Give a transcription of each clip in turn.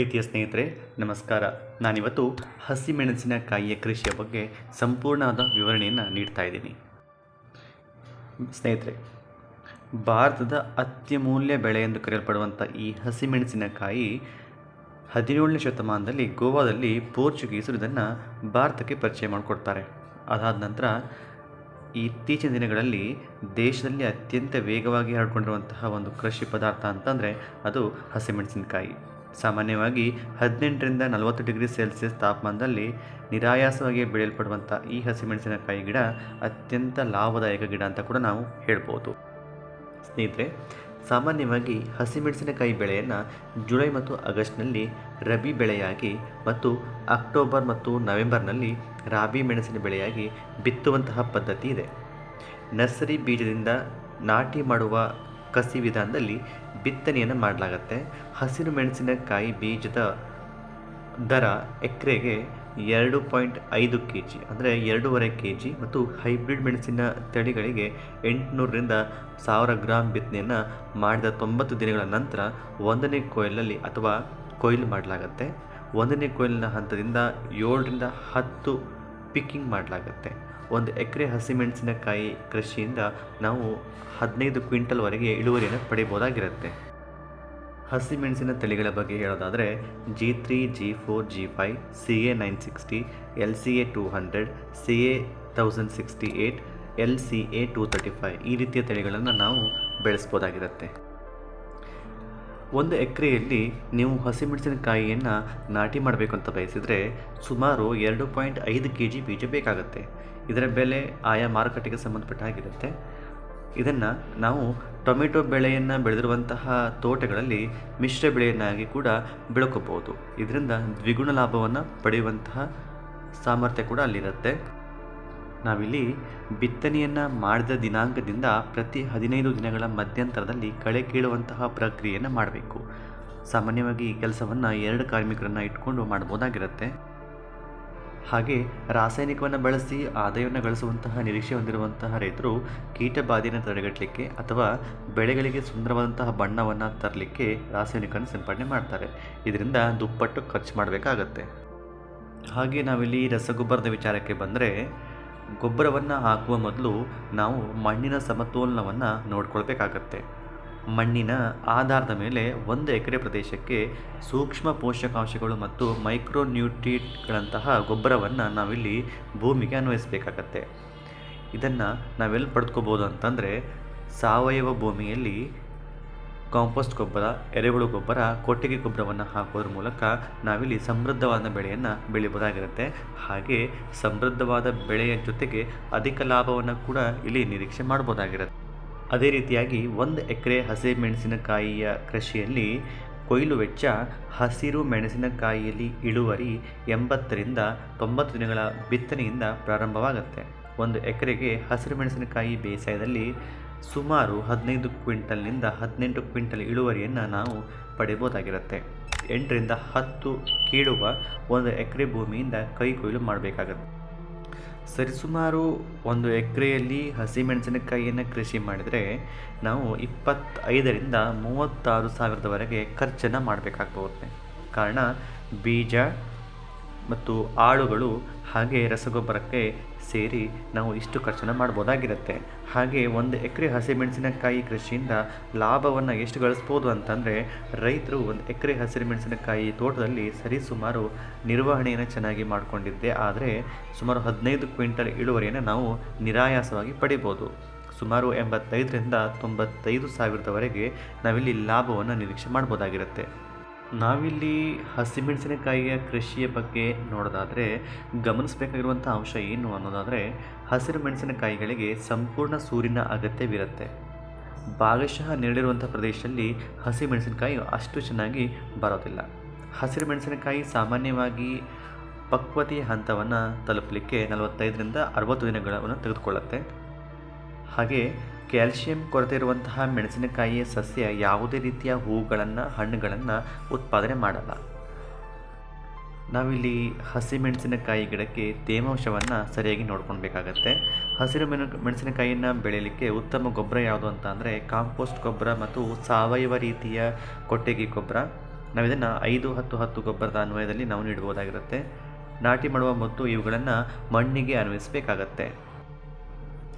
ಪ್ರೀತಿಯ ಸ್ನೇಹಿತರೆ, ನಮಸ್ಕಾರ. ನಾನಿವತ್ತು ಹಸಿಮೆಣಸಿನಕಾಯಿಯ ಕೃಷಿಯ ಬಗ್ಗೆ ಸಂಪೂರ್ಣವಾದ ವಿವರಣೆಯನ್ನು ನೀಡ್ತಾ ಇದ್ದೀನಿ. ಸ್ನೇಹಿತರೆ, ಭಾರತದ ಅತ್ಯಮೂಲ್ಯ ಬೆಳೆ ಎಂದು ಕರೆಯಲ್ಪಡುವಂಥ ಈ ಹಸಿಮೆಣಸಿನಕಾಯಿ ಹದಿನೇಳನೇ ಶತಮಾನದಲ್ಲಿ ಗೋವಾದಲ್ಲಿ ಪೋರ್ಚುಗೀಸರು ಇದನ್ನು ಭಾರತಕ್ಕೆ ಪರಿಚಯ ಮಾಡಿಕೊಡ್ತಾರೆ. ಅದಾದ ನಂತರ ಇತ್ತೀಚಿನ ದಿನಗಳಲ್ಲಿ ದೇಶದಲ್ಲಿ ಅತ್ಯಂತ ವೇಗವಾಗಿ ಹರಡಿಕೊಂಡಿರುವಂತಹ ಒಂದು ಕೃಷಿ ಪದಾರ್ಥ ಅಂತಂದರೆ ಅದು ಹಸಿಮೆಣಸಿನಕಾಯಿ. ಸಾಮಾನ್ಯವಾಗಿ ಹದಿನೆಂಟರಿಂದ ನಲವತ್ತು ಡಿಗ್ರಿ ಸೆಲ್ಸಿಯಸ್ ತಾಪಮಾನದಲ್ಲಿ ನಿರಾಯಾಸವಾಗಿ ಬೆಳೆಯಲ್ಪಡುವಂಥ ಈ ಹಸಿಮೆಣಸಿನಕಾಯಿ ಗಿಡ ಅತ್ಯಂತ ಲಾಭದಾಯಕ ಗಿಡ ಅಂತ ಕೂಡ ನಾವು ಹೇಳ್ಬೋದು. ಸ್ನೇಹಿತರೆ, ಸಾಮಾನ್ಯವಾಗಿ ಹಸಿಮೆಣಸಿನಕಾಯಿ ಬೆಳೆಯನ್ನು ಜುಲೈ ಮತ್ತು ಆಗಸ್ಟ್ನಲ್ಲಿ ರಬಿ ಬೆಳೆಯಾಗಿ ಮತ್ತು ಅಕ್ಟೋಬರ್ ಮತ್ತು ನವೆಂಬರ್ನಲ್ಲಿ ರಾಬಿ ಮೆಣಸಿನ ಬೆಳೆಯಾಗಿ ಬಿತ್ತುವಂತಹ ಪದ್ಧತಿ ಇದೆ. ನರ್ಸರಿ ಬೀಜದಿಂದ ನಾಟಿ ಮಾಡುವ ಕಸಿ ವಿಧಾನದಲ್ಲಿ ಬಿತ್ತನೆಯನ್ನು ಮಾಡಲಾಗತ್ತೆ. ಹಸಿರು ಮೆಣಸಿನಕಾಯಿ ಬೀಜದ ದರ ಎಕರೆಗೆ ಎರಡು ಪಾಯಿಂಟ್ ಐದು ಕೆ ಜಿ ಅಂದರೆ ಎರಡೂವರೆ ಕೆ ಜಿ ಮತ್ತು ಹೈಬ್ರಿಡ್ ಮೆಣಸಿನ ತಳಿಗಳಿಗೆ ಎಂಟುನೂರರಿಂದ ಸಾವಿರ ಗ್ರಾಮ್ ಬಿತ್ತನೆಯನ್ನು ಮಾಡಿದ ತೊಂಬತ್ತು ದಿನಗಳ ನಂತರ ಒಂದನೇ ಕೊಯ್ಲಲ್ಲಿ ಅಥವಾ ಕೊಯ್ಲು ಮಾಡಲಾಗತ್ತೆ. ಒಂದನೇ ಕೊಯ್ಲಿನ ಹಂತದಿಂದ ಏಳರಿಂದ ಹತ್ತು ಪಿಕ್ಕಿಂಗ್ ಮಾಡಲಾಗತ್ತೆ. ಒಂದು ಎಕರೆ ಹಸಿಮೆಣಸಿನಕಾಯಿ ಕೃಷಿಯಿಂದ ನಾವು ಹದಿನೈದು ಕ್ವಿಂಟಲ್ವರೆಗೆ ಇಳುವರಿಯನ್ನು ಪಡಿಬೋದಾಗಿರುತ್ತೆ ಹಸಿಮೆಣಸಿನ ತಳಿಗಳ ಬಗ್ಗೆ ಹೇಳೋದಾದರೆ G three G four G five C A nine sixty L C A two hundred C A thousand sixty eight L C A two thirty five ಈ ರೀತಿಯ ತಳಿಗಳನ್ನು ನಾವು ಬೆಳೆಸ್ಬೋದಾಗಿರುತ್ತೆ ಒಂದು ಎಕರೆಯಲ್ಲಿ ನೀವು ಹಸಿಮೆಣಸಿನಕಾಯಿಯನ್ನು ನಾಟಿ ಮಾಡಬೇಕು ಅಂತ ಬಯಸಿದರೆ ಸುಮಾರು ಎರಡು ಪಾಯಿಂಟ್ ಐದು ಕೆ ಜಿ ಬೀಜ ಬೇಕಾಗುತ್ತೆ. ಇದರ ಬೆಲೆ ಆಯಾ ಮಾರುಕಟ್ಟೆಗೆ ಸಂಬಂಧಪಟ್ಟ ಹಾಗಿರುತ್ತೆ. ಇದನ್ನು ನಾವು ಟೊಮೆಟೊ ಬೆಳೆಯನ್ನು ಬೆಳೆದಿರುವಂತಹ ತೋಟಗಳಲ್ಲಿ ಮಿಶ್ರ ಬೆಳೆಯನ್ನಾಗಿ ಕೂಡ ಬೆಳ್ಕೋಬೋದು ಇದರಿಂದ ದ್ವಿಗುಣ ಲಾಭವನ್ನು ಪಡೆಯುವಂತಹ ಸಾಮರ್ಥ್ಯ ಕೂಡ ಅಲ್ಲಿರುತ್ತೆ. ನಾವಿಲ್ಲಿ ಬಿತ್ತನೆಯನ್ನು ಮಾಡಿದ ದಿನಾಂಕದಿಂದ ಪ್ರತಿ ಹದಿನೈದು ದಿನಗಳ ಮಧ್ಯಂತರದಲ್ಲಿ ಕಳೆ ಕೀಳುವಂತಹ ಪ್ರಕ್ರಿಯೆಯನ್ನು ಮಾಡಬೇಕು. ಸಾಮಾನ್ಯವಾಗಿ ಈ ಕೆಲಸವನ್ನು ಎರಡು ಕಾರ್ಮಿಕರನ್ನು ಇಟ್ಕೊಂಡು ಮಾಡ್ಬೋದಾಗಿರುತ್ತೆ ಹಾಗೆ ರಾಸಾಯನಿಕವನ್ನು ಬಳಸಿ ಆದಾಯವನ್ನು ಗಳಿಸುವಂತಹ ನಿರೀಕ್ಷೆ ಹೊಂದಿರುವಂತಹ ರೈತರು ಕೀಟ ಬಾಧೆಯನ್ನು ತಡೆಗಟ್ಟಲಿಕ್ಕೆ ಅಥವಾ ಬೆಳೆಗಳಿಗೆ ಸುಂದರವಾದಂತಹ ಬಣ್ಣವನ್ನು ತರಲಿಕ್ಕೆ ರಾಸಾಯನಿಕವನ್ನು ಸಿಂಪಡಣೆ ಮಾಡ್ತಾರೆ. ಇದರಿಂದ ದುಪ್ಪಟ್ಟು ಖರ್ಚು ಮಾಡಬೇಕಾಗತ್ತೆ. ಹಾಗೆ ನಾವಿಲ್ಲಿ ರಸಗೊಬ್ಬರದ ವಿಚಾರಕ್ಕೆ ಬಂದರೆ ಗೊಬ್ಬರವನ್ನು ಹಾಕುವ ಮೊದಲು ನಾವು ಮಣ್ಣಿನ ಸಮತೋಲನವನ್ನು ನೋಡ್ಕೊಳ್ಬೇಕಾಗತ್ತೆ. ಮಣ್ಣಿನ ಆಧಾರದ ಮೇಲೆ ಒಂದು ಎಕರೆ ಪ್ರದೇಶಕ್ಕೆ ಸೂಕ್ಷ್ಮ ಪೋಷಕಾಂಶಗಳು ಮತ್ತು ಮೈಕ್ರೋನ್ಯೂಟ್ರೀಟ್ಗಳಂತಹ ಗೊಬ್ಬರವನ್ನು ನಾವಿಲ್ಲಿ ಭೂಮಿಗೆ ಅನ್ವಯಿಸಬೇಕಾಗತ್ತೆ. ಇದನ್ನು ನಾವೆಲ್ಲಿ ಪಡೆದುಕೋಬೋದು ಅಂತಂದರೆ ಸಾವಯವ ಭೂಮಿಯಲ್ಲಿ ಕಾಂಪೋಸ್ಟ್ ಗೊಬ್ಬರ, ಎರೆಹುಳು ಗೊಬ್ಬರ, ಕೊಟ್ಟಿಗೆ ಗೊಬ್ಬರವನ್ನು ಹಾಕೋದ್ರ ಮೂಲಕ ನಾವಿಲ್ಲಿ ಸಮೃದ್ಧವಾದ ಬೆಳೆಯನ್ನು ಬೆಳಿಬೋದಾಗಿರುತ್ತೆ. ಹಾಗೆ ಸಮೃದ್ಧವಾದ ಬೆಳೆಯ ಜೊತೆಗೆ ಅಧಿಕ ಲಾಭವನ್ನು ಕೂಡ ಇಲ್ಲಿ ನಿರೀಕ್ಷೆ ಮಾಡ್ಬೋದಾಗಿರುತ್ತೆ. ಅದೇ ರೀತಿಯಾಗಿ ಒಂದು ಎಕರೆ ಹಸಿ ಮೆಣಸಿನಕಾಯಿಯ ಕೃಷಿಯಲ್ಲಿ ಕೊಯ್ಲು ವೆಚ್ಚ ಹಸಿರು ಮೆಣಸಿನಕಾಯಿಯಲ್ಲಿ ಇಳುವರಿ ಎಂಬತ್ತರಿಂದ ತೊಂಬತ್ತು ದಿನಗಳ ಬಿತ್ತನೆಯಿಂದ ಪ್ರಾರಂಭವಾಗುತ್ತೆ. ಒಂದು ಎಕರೆಗೆ ಹಸಿರು ಮೆಣಸಿನಕಾಯಿ ಬೇಸಾಯದಲ್ಲಿ ಸುಮಾರು ಹದಿನೈದು ಕ್ವಿಂಟಲ್ನಿಂದ ಹದಿನೆಂಟು ಕ್ವಿಂಟಲ್ ಇಳುವರಿಯನ್ನು ನಾವು ಪಡೆಯಬಹುದಾಗಿರುತ್ತೆ ಎಂಟರಿಂದ ಹತ್ತು ಕೀಳುವ ಒಂದು ಎಕರೆ ಭೂಮಿಯಿಂದ ಕೈ ಕೊಯ್ಲು ಮಾಡಬೇಕಾಗತ್ತೆ. ಸರಿಸುಮಾರು ಒಂದು ಎಕರೆಯಲ್ಲಿ ಹಸಿಮೆಣಸಿನಕಾಯಿಯನ್ನು ಕೃಷಿ ಮಾಡಿದರೆ ನಾವು ಇಪ್ಪತ್ತೈದರಿಂದ ಮೂವತ್ತಾರು ಸಾವಿರದವರೆಗೆ ಖರ್ಚನ್ನು ಮಾಡಬೇಕಾಗ್ಬೋದು ಕಾರಣ ಬೀಜ ಮತ್ತು ಆಳುಗಳು ಹಾಗೆ ರಸಗೊಬ್ಬರಕ್ಕೆ ಸೇರಿ ನಾವು ಇಷ್ಟು ಖರ್ಚನ್ನು ಮಾಡ್ಬೋದಾಗಿರುತ್ತೆ. ಹಾಗೆ ಒಂದು ಎಕರೆ ಹಸಿಮೆಣಸಿನಕಾಯಿ ಕೃಷಿಯಿಂದ ಲಾಭವನ್ನು ಎಷ್ಟು ಗಳಿಸ್ಬೋದು ಅಂತಂದರೆ, ರೈತರು ಒಂದು ಎಕರೆ ಹಸಿರುಮೆಣಸಿನಕಾಯಿ ತೋಟದಲ್ಲಿ ಸರಿಸುಮಾರು ನಿರ್ವಹಣೆಯನ್ನು ಚೆನ್ನಾಗಿ ಮಾಡಿಕೊಂಡಿದ್ದೆ. ಆದರೆ ಸುಮಾರು ಹದಿನೈದು ಕ್ವಿಂಟಲ್ ಇಳುವರಿಯನ್ನು ನಾವು ನಿರಾಯಾಸವಾಗಿ ಪಡಿಬೋದು. ಸುಮಾರು ಎಂಬತ್ತೈದರಿಂದ ತೊಂಬತ್ತೈದು ಸಾವಿರದವರೆಗೆ ನಾವಿಲ್ಲಿ ಲಾಭವನ್ನು ನಿರೀಕ್ಷೆ ಮಾಡ್ಬೋದಾಗಿರುತ್ತೆ. ನಾವಿಲ್ಲಿ ಹಸಿಮೆಣಸಿನಕಾಯಿಯ ಕೃಷಿಯ ಬಗ್ಗೆ ನೋಡೋದಾದರೆ ಗಮನಿಸಬೇಕಾಗಿರುವಂಥ ಅಂಶ ಏನು ಅನ್ನೋದಾದರೆ ಹಸಿರು ಮೆಣಸಿನಕಾಯಿಗಳಿಗೆ ಸಂಪೂರ್ಣ ಸೂರ್ಯನ ಅಗತ್ಯವಿರುತ್ತೆ. ಭಾಗಶಃ ನೆರಳಿರುವಂಥ ಪ್ರದೇಶದಲ್ಲಿ ಹಸಿ ಮೆಣಸಿನಕಾಯಿ ಅಷ್ಟು ಚೆನ್ನಾಗಿ ಬರೋದಿಲ್ಲ. ಹಸಿರು ಮೆಣಸಿನಕಾಯಿ ಸಾಮಾನ್ಯವಾಗಿ ಪಕ್ವತೆಯ ಹಂತವನ್ನು ತಲುಪಲಿಕ್ಕೆ ನಲವತ್ತೈದರಿಂದ ಅರವತ್ತು ದಿನಗಳನ್ನು ತೆಗೆದುಕೊಳ್ಳುತ್ತೆ. ಹಾಗೆ ಕ್ಯಾಲ್ಶಿಯಂ ಕೊರತೆ ಇರುವಂತಹ ಮೆಣಸಿನಕಾಯಿಯ ಸಸ್ಯ ಯಾವುದೇ ರೀತಿಯ ಹೂಗಳನ್ನು, ಹಣ್ಣುಗಳನ್ನು ಉತ್ಪಾದನೆ ಮಾಡಲ್ಲ. ನಾವಿಲ್ಲಿ ಹಸಿಮೆಣಸಿನಕಾಯಿ ಗಿಡಕ್ಕೆ ತೇವಾಂಶವನ್ನು ಸರಿಯಾಗಿ ನೋಡ್ಕೊಳ್ಬೇಕಾಗತ್ತೆ. ಹಸಿರು ಮೆಣ, ಮೆಣಸಿನಕಾಯಿಯನ್ನು ಬೆಳೆಯಲಿಕ್ಕೆ ಉತ್ತಮ ಗೊಬ್ಬರ ಯಾವುದು ಅಂತ ಅಂದರೆ ಕಾಂಪೋಸ್ಟ್ ಗೊಬ್ಬರ ಮತ್ತು ಸಾವಯವ ರೀತಿಯ ಕೊಟ್ಟಿಗೆ ಗೊಬ್ಬರ. ನಾವು ಇದನ್ನು ಐದು, ಹತ್ತು ಹತ್ತು ಗೊಬ್ಬರದ ಅನ್ವಯದಲ್ಲಿ ನಾವು ನೀಡ್ಬೋದಾಗಿರುತ್ತೆ ನಾಟಿ ಮಾಡುವ ಮೊದಲು ಇವುಗಳನ್ನು ಮಣ್ಣಿಗೆ ಅನ್ವಯಿಸಬೇಕಾಗತ್ತೆ.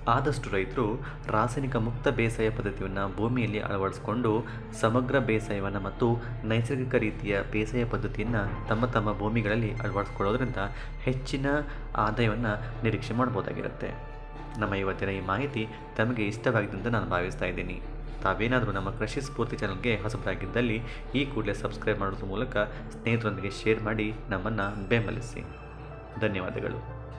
ಆದಷ್ಟು ರೈತರು ರಾಸಾಯನಿಕ ಮುಕ್ತ ಬೇಸಾಯ ಪದ್ಧತಿಯನ್ನು ಭೂಮಿಯಲ್ಲಿ ಅಳವಡಿಸಿಕೊಂಡು ಸಮಗ್ರ ಬೇಸಾಯವನ್ನು ಮತ್ತು ನೈಸರ್ಗಿಕ ರೀತಿಯ ಬೇಸಾಯ ಪದ್ಧತಿಯನ್ನು ತಮ್ಮ ತಮ್ಮ ಭೂಮಿಗಳಲ್ಲಿ ಅಳವಡಿಸ್ಕೊಳ್ಳೋದ್ರಿಂದ ಹೆಚ್ಚಿನ ಆದಾಯವನ್ನು ನಿರೀಕ್ಷೆ ಮಾಡ್ಬೋದಾಗಿರುತ್ತೆ. ನಮ್ಮ ಇವತ್ತಿನ ಈ ಮಾಹಿತಿ ತಮಗೆ ಇಷ್ಟವಾಗಿದೆ ಅಂತ ನಾನು ಭಾವಿಸ್ತಾ ಇದ್ದೀನಿ. ತಾವೇನಾದರೂ ನಮ್ಮ ಕೃಷಿ ಸ್ಫೂರ್ತಿ ಚಾನಲ್ಗೆ ಹೊಸಬರಾಗಿದ್ದಲ್ಲಿ ಈ ಕೂಡಲೇ ಸಬ್ಸ್ಕ್ರೈಬ್ ಮಾಡೋದ್ರ ಮೂಲಕ ಸ್ನೇಹಿತರೊಂದಿಗೆ ಶೇರ್ ಮಾಡಿ ನಮ್ಮನ್ನು ಬೆಂಬಲಿಸಿ. ಧನ್ಯವಾದಗಳು.